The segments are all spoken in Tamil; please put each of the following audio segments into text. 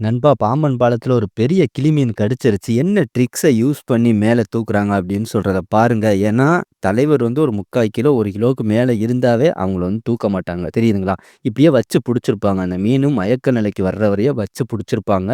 நண்பா பாம்பன் பாலத்தில் ஒரு பெரிய கிளிமீன் கடிச்சிருச்சு. என்ன ட்ரிக்ஸை யூஸ் பண்ணி மேலே தூக்குறாங்க அப்படின்னு சொல்கிறத பாருங்கள் ஏன்னா, தலைவர் வந்து ஒரு 3/4 கிலோ, ஒரு கிலோவுக்கு மேலே இருந்தாவே அவங்கள வந்து தூக்க மாட்டாங்க. தெரியுதுங்களா? இப்படியே வச்சு பிடிச்சிருப்பாங்க அந்த மீனும் மயக்க நிலைக்கு வர்ற வரையும் வச்சு பிடிச்சிருப்பாங்க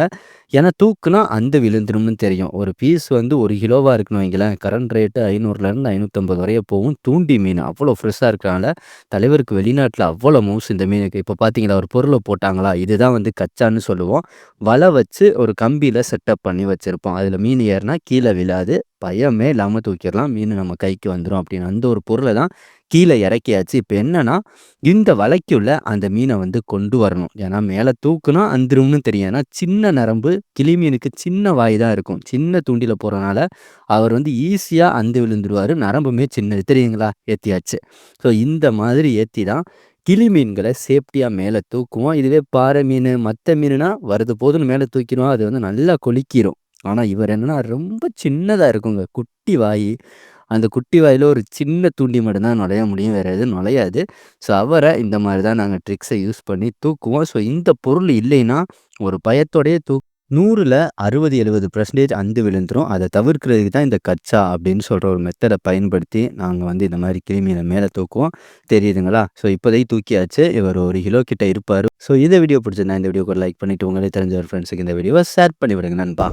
ஏன்னா தூக்குனா அந்த விழுந்துரும்னு தெரியும். ஒரு பீஸ் வந்து ஒரு கிலோவாக இருக்குன்னு வைங்களேன், கரண்ட் ரேட்டு ரூ. 500லேருந்து 550 வரைய போகும். தூண்டி மீன் அவ்வளோ ஃப்ரெஷ்ஷாக இருக்கிறனால, தலைவருக்கு வெளிநாட்டில் அவ்வளோ மவுசு இந்த மீனுக்கு. இப்போ பார்த்தீங்களா, ஒரு பொருளை போட்டாங்களா, இதுதான் வந்து கச்சான்னு சொல்லுவோம். வலை வச்சு ஒரு கம்பியில் செட்டப் பண்ணி வச்சுருப்போம் அதில் மீன் ஏறுனா கீழே விழாது. பயமே இல்லாமல் தூக்கிடலாம் மீன் நம்ம கைக்கு வந்துடும் அப்படின்னு. அந்த ஒரு பொருளை தான் கீழே இறக்கியாச்சு. இப்போ என்னன்னா, இந்த வலைக்குள்ள அந்த மீனை வந்து கொண்டு வரணும். ஏன்னா மேலே தூக்குனா அந்துரும்னு தெரியும். ஏன்னா சின்ன நரம்பு, கிளி மீனுக்கு சின்ன வாய் தான் இருக்கும். சின்ன தூண்டியில் போகிறனால அவர் வந்து ஈஸியாக அந்து விழுந்துருவார் நரம்புமே சின்னது. தெரியுங்களா? ஏற்றியாச்சு ஸோ இந்த மாதிரி ஏற்றி தான் கிளி மீன்களை சேஃப்டியாக மேலே தூக்குவோம். இதுவே பாறை மீன் மற்ற மீனுனா வருது போதுன்னு மேலே தூக்கிடுவோம் அது வந்து நல்லா கொலுக்கிடும் ஆனால் இவர் என்னன்னா ரொம்ப சின்னதாக இருக்குங்க. குட்டி வாய் அந்த குட்டி வாயில் ஒரு சின்ன தூண்டி மட்டும்தான் நுழைய முடியும். வேறு எதுவும் நுழையாது. ஸோ அவரை இந்த மாதிரி தான் நாங்கள் ட்ரிக்ஸை யூஸ் பண்ணி தூக்குவோம். ஸோ இந்த பொருள் இல்லைன்னா, ஒரு பயத்தோடையே தூ 100ல 60, 70% அந்து விழுந்துரும். அதை தவிர்க்கிறதுக்கு தான் இந்த கச்சா அப்படின்னு சொல்கிற ஒரு மெத்தடை பயன்படுத்தி, நாங்கள் வந்து இந்த மாதிரி கிருமியை மேலே தூக்குவோம். தெரியுதுங்களா? ஸோ இப்போதைக்கு தூக்கியாச்சு. இவர் ஒரு கிலோ கிட்ட இருப்பார் ஸோ இந்த வீடியோ பிடிச்சிருந்தா இந்த வீடியோக்கு லைக் பண்ணிவிட்டு உங்களே தெரிஞ்ச ஒரு ஃப்ரெண்ட்ஸுக்கு இந்த வீடியோவை ஷேர் பண்ணி விடுங்க நண்பா.